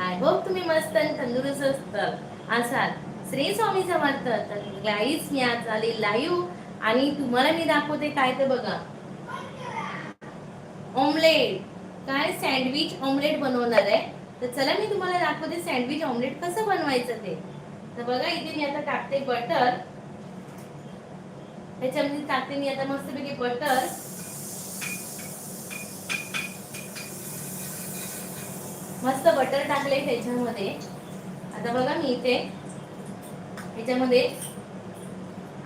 I hope तुम्ही मस्त आणि तंदुरुस्त असतात असाल. श्री स्वामी समर्थ. तर लाईच मी आज आले लाईव्ह आणि तुम्हाला मी दाखवते काय ते बघा. ऑमलेट काय सँडविच ऑमलेट बनवणार आहे? तर चला मी तुम्हाला दाखवते सँडविच ऑमलेट कसं बनवायचं ते. तर बघा इथे मी आता टाकते बटर त्याच्यामध्ये टाकते मी आता मस्तपैकी बटर मस्त बटर टाकले त्याच्यामध्ये. आता बघा मी इथे ह्याच्यामध्ये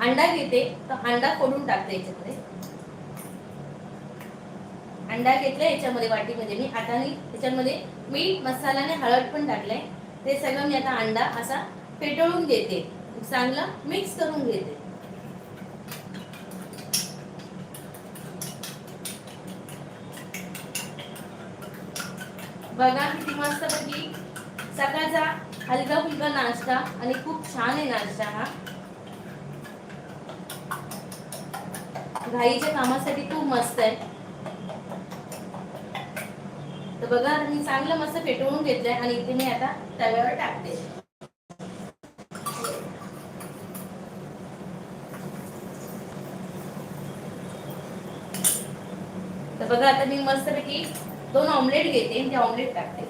अंडा घेते. तर अंडा फोडून टाकते याच्यामध्ये. अंडा घेतला याच्यामध्ये वाटीमध्ये. मी आता मी त्याच्यामध्ये मीठ मसाला आणि हळद पण टाकलंय. ते सगळं मी आता अंडा असा फेटळून घेते. चांगलं मिक्स करून घेते. बघा किती मस्त पैकी. सकाळचा हलका फुलका नाश्ता आणि खूप छान आहे नाश्ता हा. घाईच्या कामासाठी खूप मस्त आहे. तर बघा मी चांगलं मस्त फेटवून घेतलंय आणि इथे मी आता तव्यावर टाकते. तर बघा आता मी मस्तपैकी दोन ऑमलेट घेते ते ऑमलेट टाकते.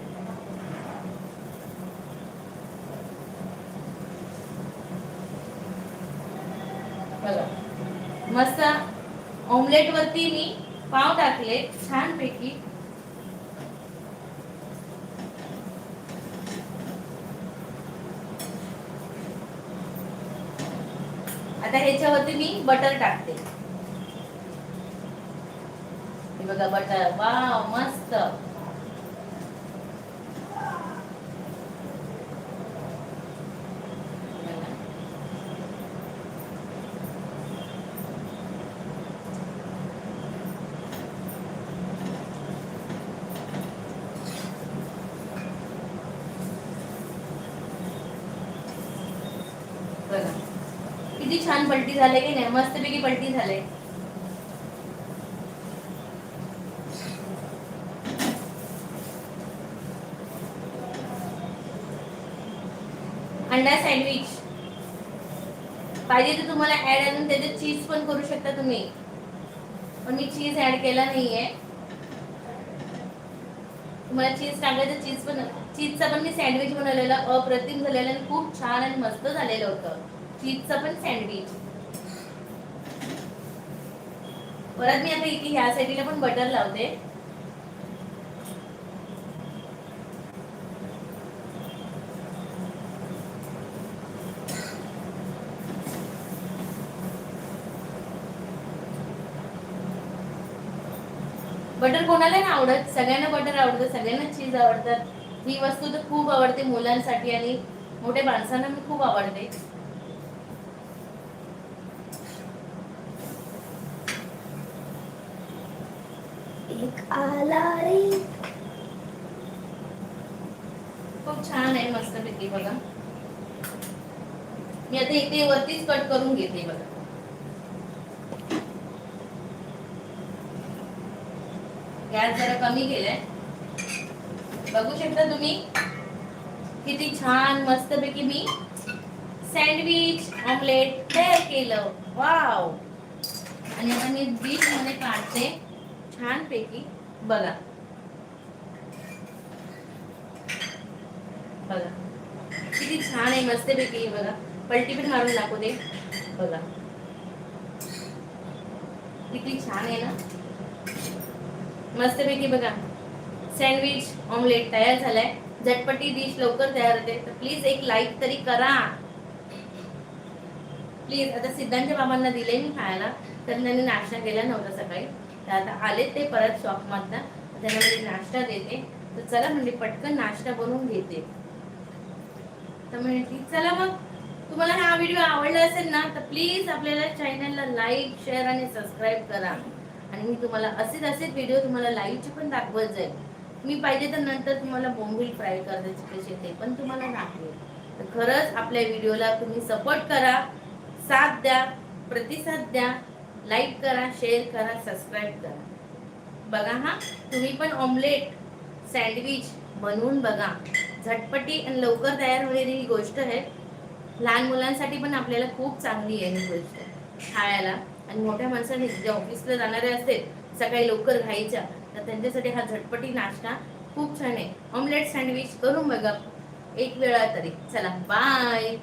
बघा. मस्त ऑमलेट वरती मी पाव टाकले छान पैकी आता ह्याच्यावरती मी बटर टाकते. हे बघा बटर वाव मस्त. बघा. किती छान पलटी झाले की नाही? मस्तपैकी पलटी झाले. अंडा सँडविच. पाहिजे तर तुम्हाला ऍड आणून त्याच्यात चीज पण करू शकता तुम्ही. पण मी चीज ऍड केला नाहीये. तुम्हाला चीज टाकायचं चीज पण चीजचा पण मी सँडविच बनवलेला अप्रतिम झालेला आणि खूप छान आणि मस्त झालेलं होतं. चीजचं पण सँडविच. परत मी आता इथे ह्या साईडला पण बटर लावते. बटर कोणाला नाही आवडत? सगळ्यांना बटर आवडतं सगळ्यांना चीज आवडतात. ही वस्तू तर खूप आवडते मुलांसाठी आणि मोठ्या माणसांना मी खूप आवडते. एक आला रे. खूप छान आहे मस्त पैकी बघा. मी आता इथे वरतीच कट करून घेते बघा. गॅस जरा कमी केलाय. बघू शकता तुम्ही किती छान मस्त पैकी मी सँडविच ऑमलेट तयार केलं. वाव! आणि आता मी डिशमध्ये काढते. छान पैकी बघा. बघा. किती छान आहे मस्त पैकी बघा. पलटी पण मारून दाखवते बघा. किती छान आहे ना? मस्तपैकी बघा. सँडविच ऑमलेट तयार झालाय. झटपटी डिश लवकर तयार होते. तर प्लीज एक लाईक तरी करा. प्लीज आता सिद्धांच्या बाबांना दिले मी खायला. तर त्यांनी नाश्ता केला नव्हता सकाळी. तर आता आले ते परत शॉपमधनं त्यांना म्हणजे नाश्ता देते. तर चला म्हणजे पटकन नाश्ता बनवून घेते. तर म्हणते चला मग. तुम्हाला हा व्हिडिओ आवडला असेल ना तर प्लीज आपल्याला चॅनलला लाईक शेअर आणि सबस्क्राईब करा. आणि मी तुम्हाला असेच असेच व्हिडिओ तुम्हाला लाईव्हचे पण दाखवत जाईल. मी पाहिजे तर नंतर तुम्हाला बोंबील फ्राय करायचे कशी ते पण तुम्हाला दाखवेल. तर खरंच आपल्या व्हिडिओला तुम्ही सपोर्ट करा साथ द्या प्रतिसाद द्या लाईक करा शेअर करा सबस्क्राईब करा. बघा हा तुम्ही पण ऑमलेट सँडविच बनवून बघा. झटपटी आणि लवकर तयार होणारी ही गोष्ट आहे. लहान मुलांसाठी पण आपल्याला खूप चांगली आहे ही गोष्ट. खायला. आणि मोठ्या माणसाने जे ऑफिसला जाणारे असतील सकाळी लवकर घाईच्या तर त्यांच्यासाठी हा झटपटी नाश्ता खूप छान आहे. ऑमलेट सँडविच करून बघा. एक वेळा तरी. चला बाय